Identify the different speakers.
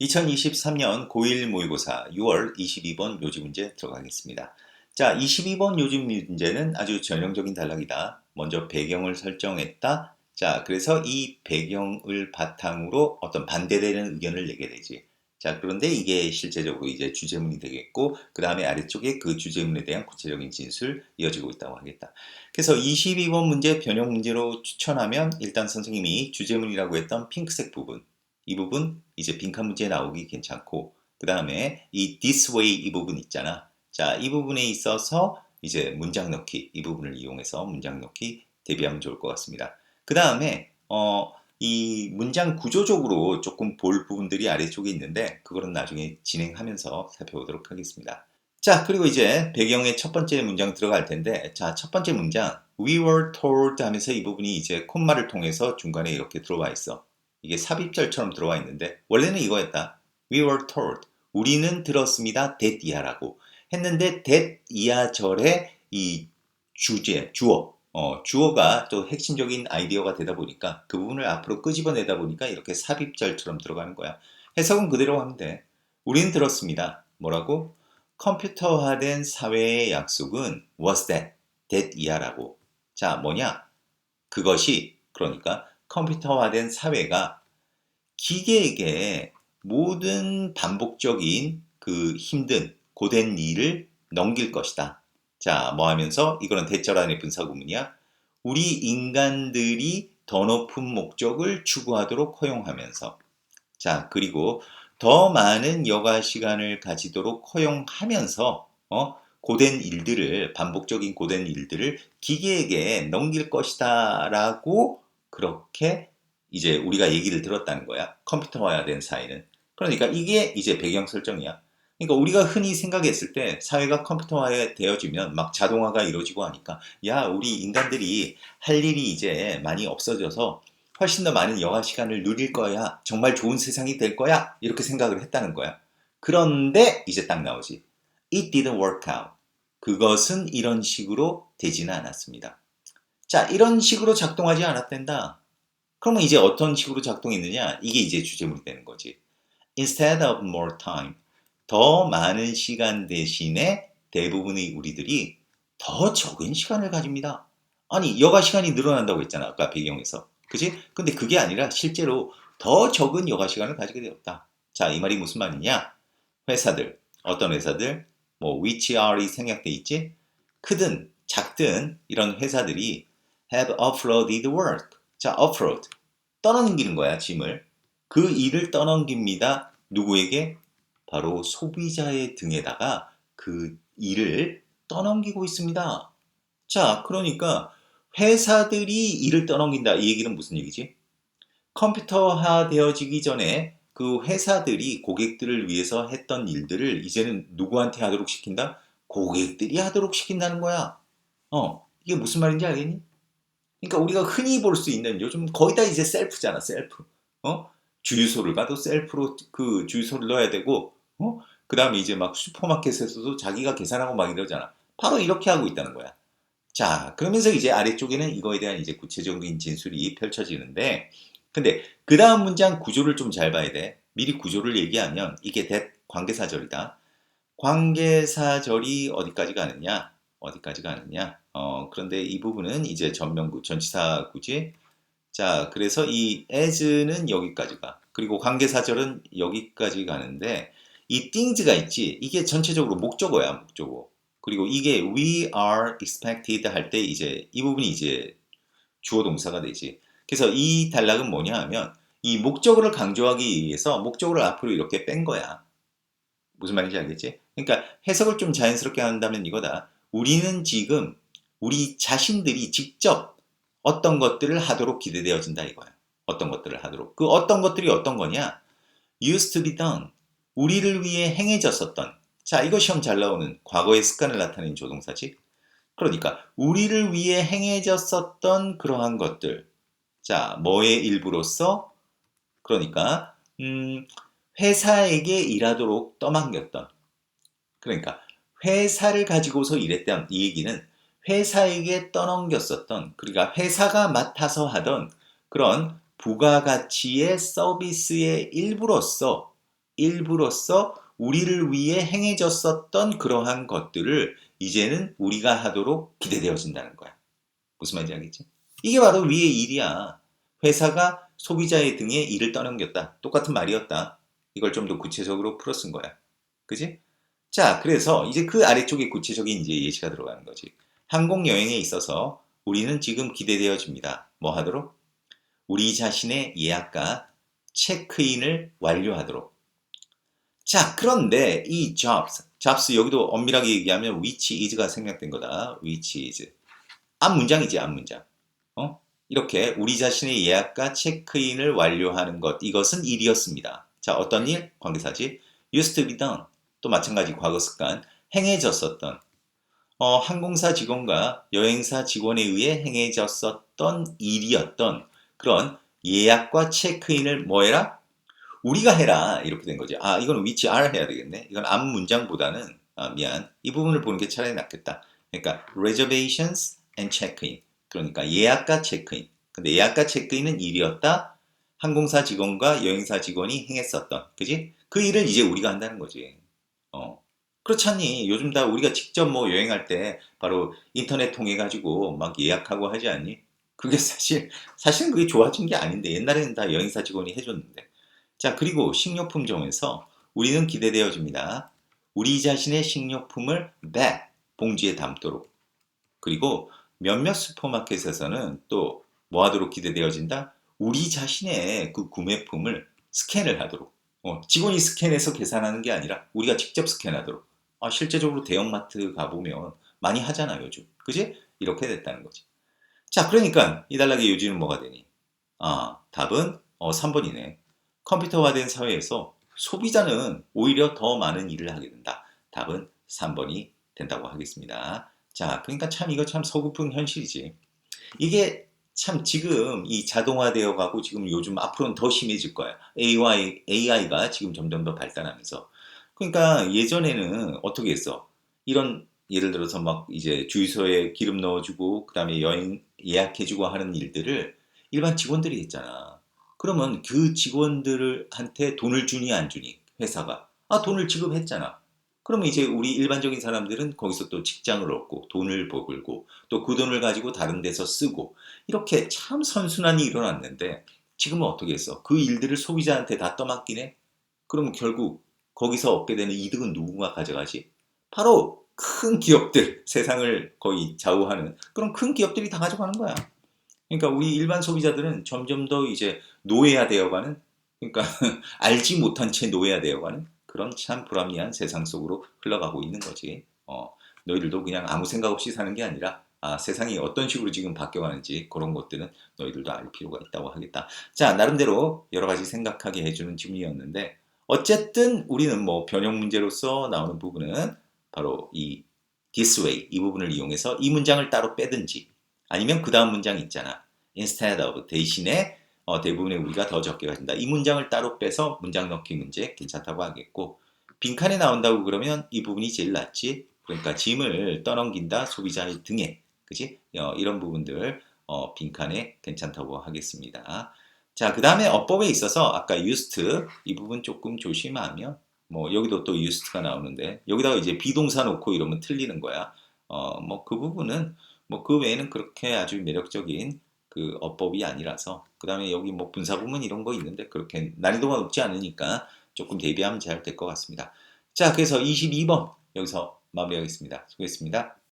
Speaker 1: 2023년 고1 모의고사 6월 22번 요지 문제 들어가겠습니다. 자, 22번 요지 문제는 아주 전형적인 단락이다. 먼저 배경을 설정했다. 자, 그래서 이 배경을 바탕으로 어떤 반대되는 의견을 내게 되지. 자, 그런데 이게 실제적으로 이제 주제문이 되겠고, 그 다음에 아래쪽에 그 주제문에 대한 구체적인 진술 이어지고 있다고 하겠다. 그래서 22번 문제 변형 문제로 추천하면 일단 선생님이 주제문이라고 했던 핑크색 부분, 이 부분 이제 빈칸 문제 나오기 괜찮고 그 다음에 이 this way 이 부분 있잖아. 자, 이 부분에 있어서 이제 문장 넣기 이 부분을 이용해서 문장 넣기 대비하면 좋을 것 같습니다. 그 다음에 어, 이 문장 구조적으로 조금 볼 부분들이 아래쪽에 있는데 그거는 나중에 진행하면서 살펴보도록 하겠습니다. 자, 그리고 이제 배경의 첫 번째 문장 들어갈 텐데 자, 첫 번째 문장 we were told 하면서 이 부분이 이제 콤마를 통해서 중간에 이렇게 들어와 있어. 이게 삽입절처럼 들어와 있는데 원래는 이거였다. We were told. 우리는 들었습니다. that 이하라고 했는데 that 이하 절의 이 주제, 주어, 어, 주어가 또 핵심적인 아이디어가 되다 보니까 그 부분을 앞으로 끄집어내다 보니까 이렇게 삽입절처럼 들어가는 거야. 해석은 그대로 하면 돼. 우리는 들었습니다. 뭐라고? 컴퓨터화된 사회의 약속은 was that, that 이하라고. 자, 뭐냐? 그것이 그러니까 컴퓨터화된 사회가 기계에게 모든 반복적인 그 힘든 고된 일을 넘길 것이다. 자, 뭐 하면서 이거는 대절 안의 분사구문이야. 우리 인간들이 더 높은 목적을 추구하도록 허용하면서 자, 그리고 더 많은 여가 시간을 가지도록 허용하면서 어? 고된 일들을 반복적인 고된 일들을 기계에게 넘길 것이다라고 그렇게 이제 우리가 얘기를 들었다는 거야. 컴퓨터화된 사회는. 그러니까 이게 이제 배경 설정이야. 그러니까 우리가 흔히 생각했을 때 사회가 컴퓨터화 되어지면 막 자동화가 이루어지고 하니까 야 우리 인간들이 할 일이 이제 많이 없어져서 훨씬 더 많은 여가 시간을 누릴 거야 정말 좋은 세상이 될 거야 이렇게 생각을 했다는 거야 그런데 이제 딱 나오지 it didn't work out 그것은 이런 식으로 되지는 않았습니다 자, 이런 식으로 작동하지 않았댄다. 그러면 이제 어떤 식으로 작동했느냐? 이게 이제 주제물이 되는 거지. Instead of more time, 더 많은 시간 대신에 대부분의 우리들이 더 적은 시간을 가집니다. 아니, 여가 시간이 늘어난다고 했잖아. 아까 배경에서. 그지? 근데 그게 아니라 실제로 더 적은 여가 시간을 가지게 되었다. 자, 이 말이 무슨 말이냐? 회사들, 어떤 회사들, 뭐, which are이 생략돼 있지? 크든 작든 이런 회사들이 have offloaded work. 자, offload. 떠넘기는 거야, 짐을. 그 일을 떠넘깁니다. 누구에게? 바로 소비자의 등에다가 그 일을 떠넘기고 있습니다. 자, 그러니까 회사들이 일을 떠넘긴다. 이 얘기는 무슨 얘기지? 컴퓨터화 되어지기 전에 그 회사들이 고객들을 위해서 했던 일들을 이제는 누구한테 하도록 시킨다? 고객들이 하도록 시킨다는 거야. 어, 이게 무슨 말인지 알겠니? 그러니까 우리가 흔히 볼 수 있는 요즘 거의 다 이제 셀프잖아, 셀프. 어? 주유소를 가도 셀프로 그 주유소를 넣어야 되고, 어? 그 다음에 이제 막 슈퍼마켓에서도 자기가 계산하고 막 이러잖아. 바로 이렇게 하고 있다는 거야. 자, 그러면서 이제 아래쪽에는 이거에 대한 이제 구체적인 진술이 펼쳐지는데, 근데 그 다음 문장 구조를 좀 잘 봐야 돼. 미리 구조를 얘기하면 이게 대 관계사절이다. 관계사절이 어디까지 가느냐? 어디까지 가느냐? 어, 그런데 이 부분은 이제 전명구, 전치사구지. 자, 그래서 이 as는 여기까지 가. 그리고 관계사절은 여기까지 가는데 이 things가 있지. 이게 전체적으로 목적어야, 목적어. 그리고 이게 we are expected 할 때 이제 이 부분이 이제 주어 동사가 되지. 그래서 이 단락은 뭐냐 하면 이 목적어를 강조하기 위해서 목적어를 앞으로 이렇게 뺀 거야. 무슨 말인지 알겠지? 그러니까 해석을 좀 자연스럽게 한다면 이거다. 우리는 지금 우리 자신들이 직접 어떤 것들을 하도록 기대되어진다 이거야. 어떤 것들을 하도록. 그 어떤 것들이 어떤 거냐? used to be done. 우리를 위해 행해졌었던. 자, 이거 시험 잘 나오는 과거의 습관을 나타내는 조동사지. 그러니까 우리를 위해 행해졌었던 그러한 것들. 자, 뭐의 일부로서 그러니까 음, 회사에게 일하도록 떠맡겼던. 그러니까 회사를 가지고서 일했던 이 얘기는 회사에게 떠넘겼었던 그러니까 회사가 맡아서 하던 그런 부가가치의 서비스의 일부로서 일부로서 우리를 위해 행해졌었던 그러한 것들을 이제는 우리가 하도록 기대되어진다는 거야. 무슨 말인지 알겠지? 이게 바로 위의 일이야. 회사가 소비자의 등에 일을 떠넘겼다. 똑같은 말이었다. 이걸 좀 더 구체적으로 풀어 쓴 거야. 그지? 자, 그래서 이제 그 아래쪽에 구체적인 이제 예시가 들어가는 거지. 항공 여행에 있어서 우리는 지금 기대되어집니다. 뭐 하도록? 우리 자신의 예약과 체크인을 완료하도록. 자, 그런데 이 jobs, jobs 여기도 엄밀하게 얘기하면 which is가 생략된 거다. which is. 앞 문장이지, 앞 문장. 어? 이렇게 우리 자신의 예약과 체크인을 완료하는 것, 이것은 일이었습니다. 자, 어떤 일? 관계사지. used to be done. 또 마찬가지 과거 습관. 행해졌었던. 어, 항공사 직원과 여행사 직원에 의해 행해졌었던 일이었던 그런 예약과 체크인을 뭐 해라? 우리가 해라. 이렇게 된 거지. 아, 이거는 위치 R 해야 되겠네. 이건 앞 문장보다는, 아, 미안. 이 부분을 보는 게 차라리 낫겠다. 그러니까, reservations and check-in. 그러니까 예약과 체크인. 근데 예약과 체크인은 일이었다. 항공사 직원과 여행사 직원이 행했었던. 그지? 그 일을 이제 우리가 한다는 거지. 어. 그렇잖니. 요즘 다 우리가 직접 뭐 여행할 때 바로 인터넷 통해 가지고 막 예약하고 하지 않니? 그게 사실, 사실은 그게 좋아진 게 아닌데 옛날에는 다 여행사 직원이 해줬는데. 자, 그리고 식료품점에서 우리는 기대되어집니다. 우리 자신의 식료품을 bag, 봉지에 담도록. 그리고 몇몇 슈퍼마켓에서는 또 뭐 하도록 기대되어진다? 우리 자신의 그 구매품을 스캔을 하도록. 어, 직원이 스캔해서 계산하는 게 아니라 우리가 직접 스캔하도록. 아, 실제적으로 대형마트 가보면 많이 하잖아, 요즘. 그지? 이렇게 됐다는 거지. 자, 그러니까 이 단락의 요지는 뭐가 되니? 아, 답은 어, 3번이네. 컴퓨터화된 사회에서 소비자는 오히려 더 많은 일을 하게 된다. 답은 3번이 된다고 하겠습니다. 자, 그러니까 참 이거 참 서글픈 현실이지. 이게 참 지금 이 자동화되어 가고 지금 요즘 앞으로는 더 심해질 거야. AI, AI가 지금 점점 더 발달하면서. 그러니까 예전에는 어떻게 했어? 이런 예를 들어서 막 이제 주유소에 기름 넣어주고 그다음에 여행 예약해주고 하는 일들을 일반 직원들이 했잖아. 그러면 그 직원들한테 돈을 주니 안 주니 회사가 아 돈을 지급했잖아. 그러면 이제 우리 일반적인 사람들은 거기서 또 직장을 얻고 돈을 벌고 또 그 돈을 가지고 다른 데서 쓰고 이렇게 참 선순환이 일어났는데 지금은 어떻게 했어? 그 일들을 소비자한테 다 해? 그러면 결국 거기서 얻게 되는 이득은 누군가 가져가지? 바로 큰 기업들, 세상을 거의 좌우하는 그런 큰 기업들이 다 가져가는 거야. 그러니까 우리 일반 소비자들은 점점 더 이제 노예화 되어가는, 그러니까 알지 못한 채 노예화 되어가는 그런 참 불합리한 세상 속으로 흘러가고 있는 거지. 어, 너희들도 그냥 아무 생각 없이 사는 게 아니라 아, 세상이 어떤 식으로 지금 바뀌어가는지 그런 것들은 너희들도 알 필요가 있다고 하겠다. 자, 나름대로 여러 가지 생각하게 해주는 질문이었는데 어쨌든 우리는 뭐 변형 문제로서 나오는 부분은 바로 이 this way 이 부분을 이용해서 이 문장을 따로 빼든지 아니면 그 다음 문장 있잖아. instead of 대신에 어, 대부분의 우리가 더 적게 가진다. 이 문장을 따로 빼서 문장 넣기 문제 괜찮다고 하겠고 빈칸에 나온다고 그러면 이 부분이 제일 낫지. 그러니까 짐을 떠넘긴다 소비자의 등에 그지? 어, 이런 부분들 어, 빈칸에 괜찮다고 하겠습니다. 자, 그 다음에 어법에 있어서 아까 used 이 부분 조금 조심하면 뭐 여기도 또 used가 나오는데 여기다가 이제 비동사 놓고 이러면 틀리는 거야. 어, 뭐 그 부분은 뭐 그 외에는 그렇게 아주 매력적인 그 어법이 아니라서 그 다음에 여기 뭐 분사 부문 이런 거 있는데 그렇게 난이도가 높지 않으니까 조금 대비하면 잘 될 것 같습니다. 자, 그래서 22번 여기서 마무리하겠습니다. 수고했습니다.